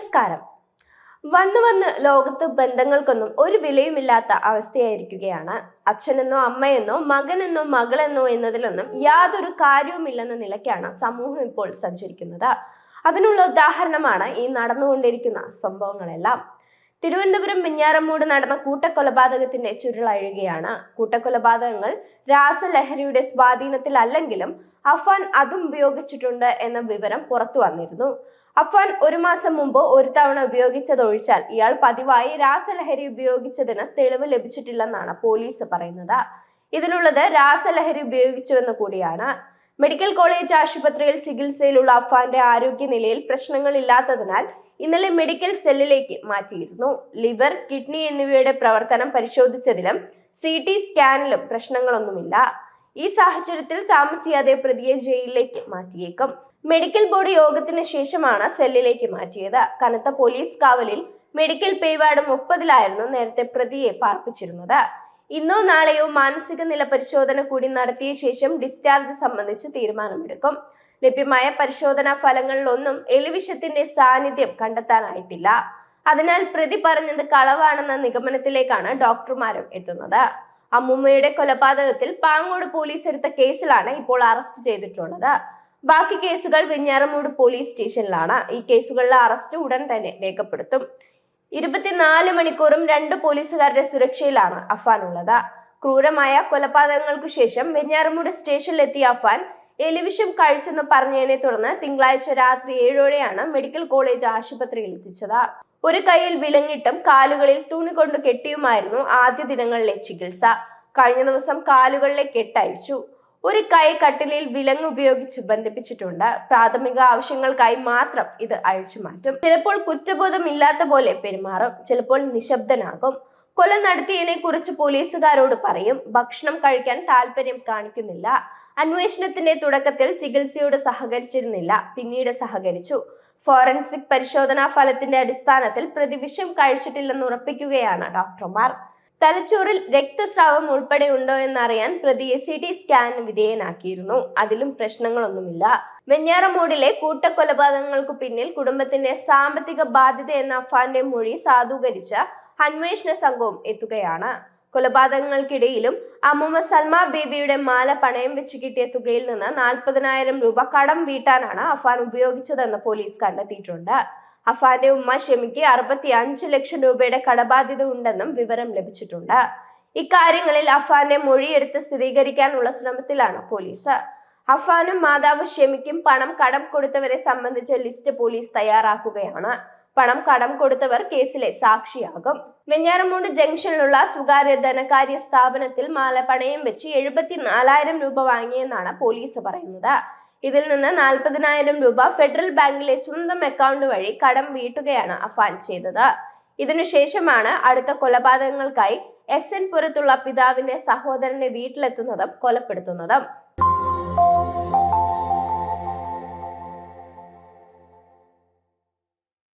നമസ്കാരം. വന്നു വന്ന് ലോകത്ത് ബന്ധങ്ങൾക്കൊന്നും ഒരു വിലയുമില്ലാത്ത അവസ്ഥയായിരിക്കുകയാണ്. അച്ഛനെന്നോ അമ്മയെന്നോ മകനെന്നോ മകളെന്നോ എന്നതിലൊന്നും യാതൊരു കാര്യവുമില്ലെന്ന നിലയ്ക്കാണ് സമൂഹം ഇപ്പോൾ സഞ്ചരിക്കുന്നത്. അതിനുള്ള ഉദാഹരണമാണ് ഈ നടന്നുകൊണ്ടിരിക്കുന്ന സംഭവങ്ങളെല്ലാം. തിരുവനന്തപുരം വെഞ്ഞാറമ്മൂട് നടന്ന കൂട്ടക്കൊലപാതകത്തിന്റെ ചുരുളഴുകയാണ് കൂട്ടക്കൊലപാതകങ്ങൾ രാസലഹരിയുടെ സ്വാധീനത്തിലല്ലെങ്കിലും അഫാൻ അതും ഉപയോഗിച്ചിട്ടുണ്ട് എന്ന വിവരം പുറത്തു വന്നിരുന്നു. അഫാൻ ഒരു മാസം മുമ്പ് ഒരു തവണ ഉപയോഗിച്ചതൊഴിച്ചാൽ ഇയാൾ പതിവായി രാസലഹരി ഉപയോഗിച്ചതിന് തെളിവ് ലഭിച്ചിട്ടില്ലെന്നാണ് പോലീസ് പറയുന്നത്. ഇതിലുള്ളത് രാസലഹരി ഉപയോഗിച്ചുവെന്ന് കൂടിയാണ്. മെഡിക്കൽ കോളേജ് ആശുപത്രിയിൽ ചികിത്സയിലുള്ള അഫാന്റെ ആരോഗ്യനിലയിൽ പ്രശ്നങ്ങളില്ലാത്തതിനാൽ ഇന്നലെ മെഡിക്കൽ സെല്ലിലേക്ക് മാറ്റിയിരുന്നു. ലിവർ കിഡ്നി എന്നിവയുടെ പ്രവർത്തനം പരിശോധിച്ചതിലും സി ടി സ്കാനിലും പ്രശ്നങ്ങളൊന്നുമില്ല. ഈ സാഹചര്യത്തിൽ താമസിയാതെ പ്രതിയെ ജയിലിലേക്ക് മാറ്റിയേക്കും. മെഡിക്കൽ ബോർഡ് യോഗത്തിന് ശേഷമാണ് സെല്ലിലേക്ക് മാറ്റിയത്. കനത്ത പോലീസ് കാവലിൽ മെഡിക്കൽ പേവാർഡ് മുപ്പതിലായിരുന്നു നേരത്തെ പ്രതിയെ പാർപ്പിച്ചിരുന്നത്. ഇന്നോ നാളെയോ മാനസിക നില പരിശോധന കൂടി നടത്തിയ ശേഷം ഡിസ്ചാർജ് സംബന്ധിച്ച് തീരുമാനമെടുക്കും. ലഭ്യമായ പരിശോധനാ ഫലങ്ങളിലൊന്നും എലിവിഷത്തിന്റെ സാന്നിധ്യം കണ്ടെത്താനായിട്ടില്ല. അതിനാൽ പ്രതി പറഞ്ഞത് കളവാണെന്ന നിഗമനത്തിലേക്കാണ് ഡോക്ടർമാരും എത്തുന്നത്. അമ്മൂമ്മയുടെ കൊലപാതകത്തിൽ പാങ്ങോട് പോലീസ് എടുത്ത കേസിലാണ് ഇപ്പോൾ അറസ്റ്റ് ചെയ്തിട്ടുള്ളത്. ബാക്കി കേസുകൾ വെഞ്ഞാറമൂട് പോലീസ് സ്റ്റേഷനിലാണ്. ഈ കേസുകളിലെ അറസ്റ്റ് ഉടൻ തന്നെ രേഖപ്പെടുത്തും. ഇരുപത്തിനാല് മണിക്കൂറും രണ്ട് പോലീസുകാരുടെ സുരക്ഷയിലാണ് അഫാൻ ഉള്ളത്. ക്രൂരമായ കൊലപാതകങ്ങൾക്കു ശേഷം വെഞ്ഞാറമൂട് സ്റ്റേഷനിലെത്തിയ അഫാൻ എലിവിഷം കഴിച്ചെന്ന് പറഞ്ഞതിനെ തുടർന്ന് തിങ്കളാഴ്ച രാത്രി ഏഴോടെയാണ് മെഡിക്കൽ കോളേജ് ആശുപത്രിയിൽ എത്തിച്ചത്. ഒരു കൈയിൽ വിലങ്ങിട്ടും കാലുകളിൽ തുണി കൊണ്ട് കെട്ടിയുമായിരുന്നു ആദ്യ ദിനങ്ങളിലെ ചികിത്സ. കഴിഞ്ഞ ദിവസം കാലുകളിലെ കെട്ടഴിച്ചു. ഒരു കൈ കട്ടിലിൽ വിലങ്ങ് ഉപയോഗിച്ച് ബന്ധിപ്പിച്ചിട്ടുണ്ട്. പ്രാഥമിക ആവശ്യങ്ങൾക്കായി മാത്രം ഇത് അഴിച്ചു മാറ്റും. ചിലപ്പോൾ കുറ്റബോധം ഇല്ലാത്ത പോലെ പെരുമാറും. ചിലപ്പോൾ നിശബ്ദനാകും. കൊല നടത്തിയതിനെ കുറിച്ച് പോലീസുകാരോട് പറയും. ഭക്ഷണം കഴിക്കാൻ താല്പര്യം കാണിക്കുന്നില്ല. അന്വേഷണത്തിന്റെ തുടക്കത്തിൽ ചികിത്സയോട് സഹകരിച്ചിരുന്നില്ല. പിന്നീട് സഹകരിച്ചു. ഫോറൻസിക് പരിശോധനാ ഫലത്തിന്റെ അടിസ്ഥാനത്തിൽ പ്രതി വിഷം കഴിച്ചിട്ടില്ലെന്ന് ഉറപ്പിക്കുകയാണ് ഡോക്ടർമാർ. തലച്ചോറിൽ രക്തസ്രാവം ഉൾപ്പെടെ ഉണ്ടോ എന്നറിയാൻ പ്രതിയെ സി ടി സ്കാനിന് വിധേയനാക്കിയിരുന്നു. അതിലും പ്രശ്നങ്ങളൊന്നുമില്ല. വെഞ്ഞാറമൂടിലെ കൂട്ടക്കൊലപാതകങ്ങൾക്ക് പിന്നിൽ കുടുംബത്തിന്റെ സാമ്പത്തിക ബാധ്യത എന്ന അഫാന്റെ മൊഴി സാധൂകരിച്ച അന്വേഷണ സംഘവും എത്തുകയാണ്. കൊലപാതകങ്ങൾക്കിടയിലും അമ്മൂമ്മ സൽമ ബേബിയുടെ മാല പണയം വെച്ച് കിട്ടിയ തുകയിൽ നിന്ന് നാൽപ്പതിനായിരം രൂപ കടം വീട്ടാനാണ് അഫാൻ ഉപയോഗിച്ചതെന്ന് പോലീസ് കണ്ടെത്തിയിട്ടുണ്ട്. അഫാന്റെ ഉമ്മ ഷെമിക്ക് അറുപത്തി അഞ്ച് ലക്ഷം രൂപയുടെ കടബാധ്യത ഉണ്ടെന്നും വിവരം ലഭിച്ചിട്ടുണ്ട്. ഇക്കാര്യങ്ങളിൽ അഫാന്റെ മൊഴിയെടുത്ത് സ്ഥിരീകരിക്കാനുള്ള ശ്രമത്തിലാണ് പോലീസ്. അഫാനും മാതാവ് ഷെമിക്കും പണം കടം കൊടുത്തവരെ സംബന്ധിച്ച ലിസ്റ്റ് പോലീസ് തയ്യാറാക്കുകയാണ്. പണം കടം കൊടുത്തവർ കേസിലെ സാക്ഷിയാകും. വെഞ്ഞാറമൂട് ജംഗ്ഷനിലുള്ള സ്വകാര്യ ധനകാര്യ സ്ഥാപനത്തിൽ മാല പണയം വെച്ച് എഴുപത്തി നാലായിരം രൂപ വാങ്ങിയെന്നാണ് പോലീസ് പറയുന്നത്. ഇതിൽ നിന്ന് നാൽപ്പതിനായിരം രൂപ ഫെഡറൽ ബാങ്കിലെ സ്വന്തം അക്കൗണ്ട് വഴി കടം വീട്ടുകയാണ് അഫാൻ ചെയ്തത്. ഇതിനുശേഷമാണ് അടുത്ത കൊലപാതകങ്ങൾക്കായി എസ് എൻ പുരത്തുള്ള പിതാവിന്റെ സഹോദരന്റെ വീട്ടിലെത്തുന്നതും കൊലപ്പെടുത്തുന്നതും.